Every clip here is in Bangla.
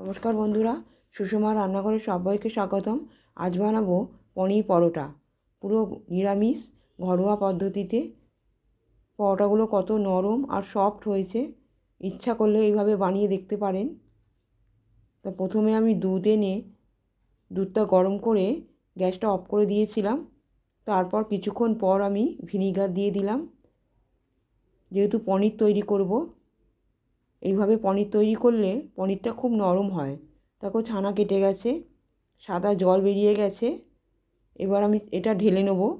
নমস্কার বন্ধুরা, সুষমা রান্নাঘরে সবাইকে স্বাগতম। আজ বানাবো পনির পরোটা। পুরো নিরামিষ, ঘরোয়া পদ্ধতিতে। পরোটাগুলো কত নরম আর সফট হয়েছে। ইচ্ছা করলে এইভাবে বানিয়ে দেখতে পারেন। তা প্রথমে আমি দুধ এনে, দুধটা গরম করে গ্যাসটা অফ করে দিয়েছিলাম। তারপর কিছুক্ষণ পর আমি ভিনিগার দিয়ে দিলাম। যেহেতু পনির তৈরি করব এইভাবে পনির তৈরি করলে পনিরটা খুব নরম হয়। দেখো ছানা কেটে গেছে, সাদা জল বেরিয়ে গেছে। এবার আমি এটা ঢেলে নেব।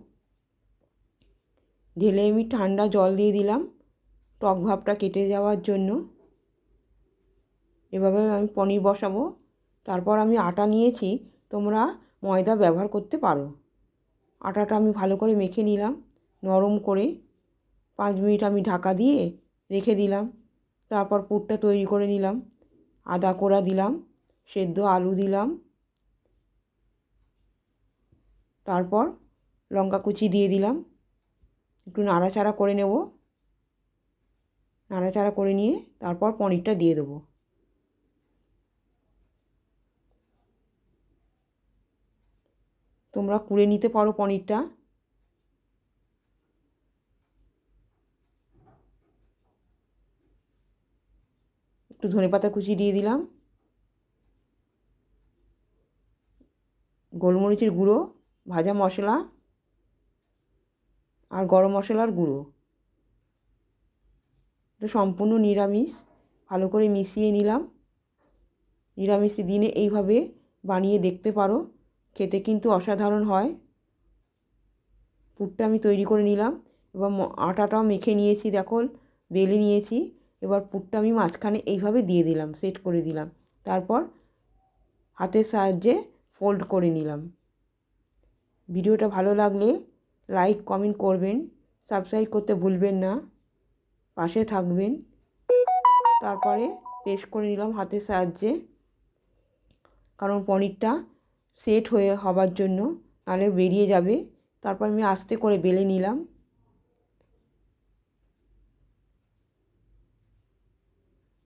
ঢেলে আমি ঠান্ডা জল দিয়ে দিলাম টক ভাবটা কেটে যাওয়ার জন্য। এভাবে আমি পনির বসাবো। তারপর আমি আটা নিয়েছি, তোমরা ময়দা ব্যবহার করতে পারো। আটাটা আমি ভালো করে মেখে নিলাম, নরম করে। পাঁচ মিনিট আমি ঢাকা দিয়ে রেখে দিলাম। তারপর পুরটা তৈরি করে নিলাম। আদা কোড়া দিলাম, সেদ্ধ আলু দিলাম। তারপর লঙ্কা কুচি দিয়ে দিলাম। একটু নাড়াচাড়া করে নেব। নাড়াচাড়া করে নিয়ে তারপর পনিরটা দিয়ে দেবো। তোমরা কুড়ে নিতে পারো পনিরটা। একটু ধনে পাতা কুচি দিয়ে দিলাম। গোলমরিচের গুঁড়ো, ভাজা মশলা আর গরম মশলার গুঁড়ো। এটা সম্পূর্ণ নিরামিষ, ভালো করে মিশিয়ে নিলাম। নিরামিষ দিনে এইভাবে বানিয়ে দেখতে পারো, খেতে কিন্তু অসাধারণ হয়। পুরটা আমি তৈরি করে নিলাম। এবং আটাটাও মেখে নিয়েছি, দেখো, বেলে নিয়েছি। এবার পুরটা আমি মাঝখানে এইভাবে দিয়ে দিলাম সেট করে দিলাম। তারপর হাতের সাহায্যে ফোল্ড করে নিলাম। ভিডিওটা ভালো লাগলে লাইক কমেন্ট করবেন। সাবস্ক্রাইব করতে ভুলবেন না। পাশে থাকবেন। তারপরে পেস্ট করে নিলাম হাতের সাহায্যে। কারণ পনিরটা সেট হয়ে হবার জন্য নাহলে বেরিয়ে যাবে। তারপর আমি আস্তে করে বেলে নিলাম।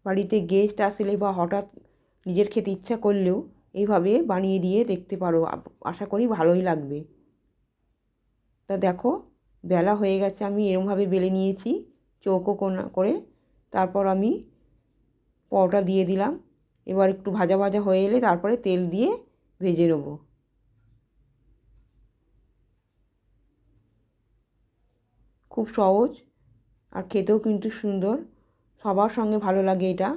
বাড়িতে গেস্ট আসলে বা হঠাৎ নিজের খেতে ইচ্ছা করলেও এইভাবে বানিয়ে দিয়ে দেখতে পারো। আশা করি ভালোই লাগবে। তা দেখো, বেলা হয়ে গেছে, আমি এরমভাবে বেলে নিয়েছি, চৌকো কোনা করে। তারপর আমি পরোটা দিয়ে দিলাম। এবার একটু ভাজা ভাজা হয়ে এলে তারপরে তেল দিয়ে ভেজে নেব। খুব সহজ আর খেতেও কিন্তু সুন্দর। সবার সঙ্গে ভালো লাগে এটা।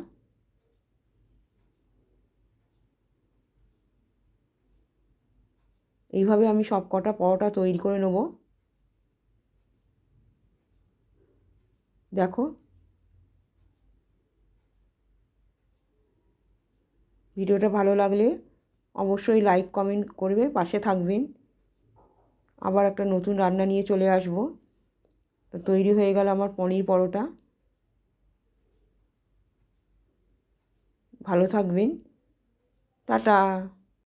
এইভাবে আমি সব কটা পরোটা তৈরি করে নেব। দেখো। ভিডিওটা ভালো লাগলে অবশ্যই লাইক, কমেন্ট করবে, পাশে থাকবেন। আবার একটা নতুন রান্না নিয়ে চলে আসব। তো তৈরি হয়ে গেল আমার পনির পরোটা। ভালো থাকবেন। টাটা।